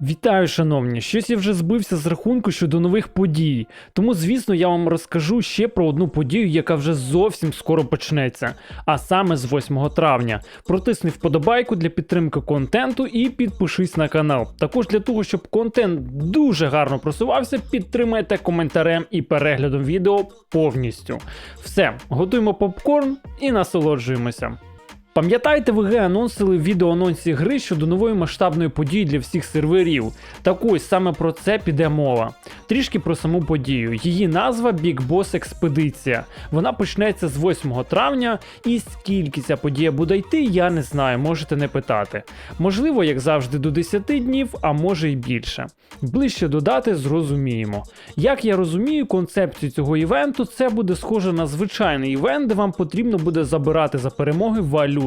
Вітаю, шановні! Щось я вже збився з рахунку щодо нових подій. Тому, звісно, я вам розкажу ще про одну подію, яка вже зовсім скоро почнеться, а саме з 8 травня. Протисни вподобайку для підтримки контенту і підпишись на канал. Також для того, щоб контент дуже гарно просувався, підтримайте коментарем і переглядом відео повністю. Все, готуємо попкорн і насолоджуємося. Пам'ятаєте, ВГ анонсили в відеоанонсі гри щодо нової масштабної події для всіх серверів. Так ось саме про це піде мова. Трішки про саму подію. Її назва Big Boss Експедиція. Вона почнеться з 8 травня, і скільки ця подія буде йти, я не знаю, можете не питати. Можливо, як завжди, до 10 днів, а може й більше. Ближче до дати зрозуміємо. Як я розумію, концепцію цього івенту, це буде схоже на звичайний івент, де вам потрібно буде забирати за перемоги валюту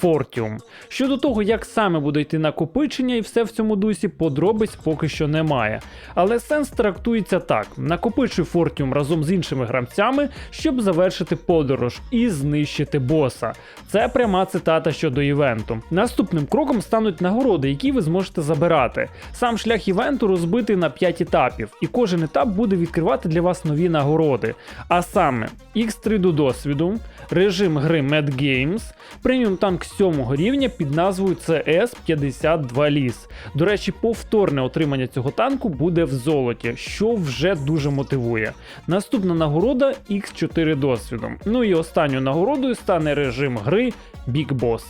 Фортіум. Щодо того, як саме буде йти накопичення і все в цьому дусі, подробиць поки що немає. Але сенс трактується так: накопичуй Фортіум разом з іншими гравцями, щоб завершити подорож і знищити боса. Це пряма цитата щодо івенту. Наступним кроком стануть нагороди, які ви зможете забирати. Сам шлях івенту розбитий на 5 етапів, і кожен етап буде відкривати для вас нові нагороди. А саме X3 до досвіду, режим гри Mad Games, преміум танк 7 рівня під назвою CS52 ліс. До речі, повторне отримання цього танку буде в золоті, що вже дуже мотивує. Наступна нагорода X4 досвідом. Ну і останньою нагородою стане режим гри Big Boss.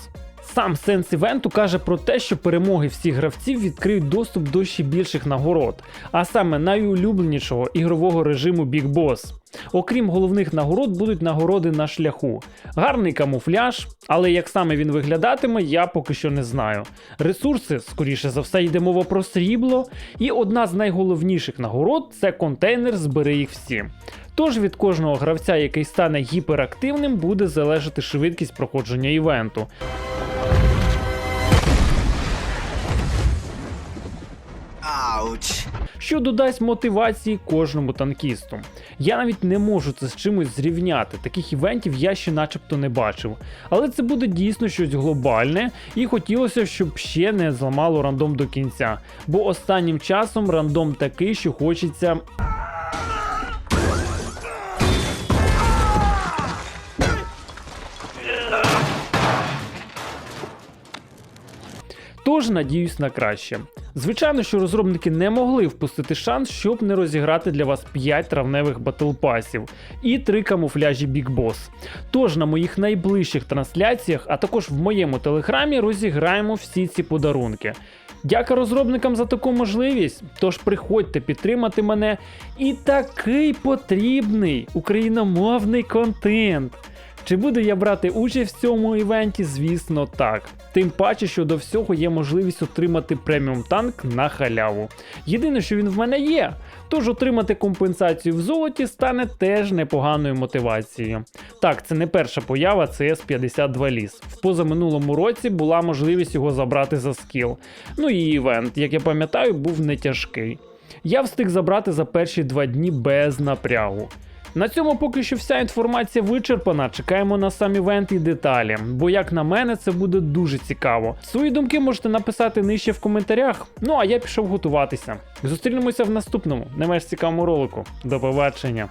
Сам сенс івенту каже про те, що перемоги всіх гравців відкриють доступ до ще більших нагород, а саме найулюбленішого ігрового режиму Big Boss. Окрім головних нагород, будуть нагороди на шляху. Гарний камуфляж, але як саме він виглядатиме, я поки що не знаю. Ресурси, скоріше за все, йде мова про срібло, і одна з найголовніших нагород це контейнер Збери їх всі. Тож від кожного гравця, який стане гіперактивним, буде залежати швидкість проходження івенту. Ауч. Що додасть мотивації кожному танкісту. Я навіть не можу це з чимось зрівняти. Таких івентів я ще начебто не бачив. Але це буде дійсно щось глобальне, і хотілося, щоб ще не зламало рандом до кінця. Бо останнім часом рандом такий, що хочеться. Тож надіюсь на краще. Звичайно, що розробники не могли впустити шанс, щоб не розіграти для вас 5 травневих батлпасів і 3 камуфляжі Big Boss. Тож на моїх найближчих трансляціях, а також в моєму телеграмі, розіграємо всі ці подарунки. Дяка розробникам за таку можливість. Тож приходьте підтримати мене і такий потрібний україномовний контент. Чи буду я брати участь в цьому івенті? Звісно, так. Тим паче, що до всього є можливість отримати преміум танк на халяву. Єдине, що він в мене є. Тож отримати компенсацію в золоті стане теж непоганою мотивацією. Так, це не перша поява CS52 ліс. В позаминулому році була можливість його забрати за скіл. Ну і івент, як я пам'ятаю, був не тяжкий. Я встиг забрати за перші два дні без напрягу. На цьому поки що вся інформація вичерпана. Чекаємо на сам івент і деталі, бо як на мене, це буде дуже цікаво. Свої думки можете написати нижче в коментарях. Ну а я пішов готуватися. Зустрінемося в наступному, не менш цікавому ролику. До побачення.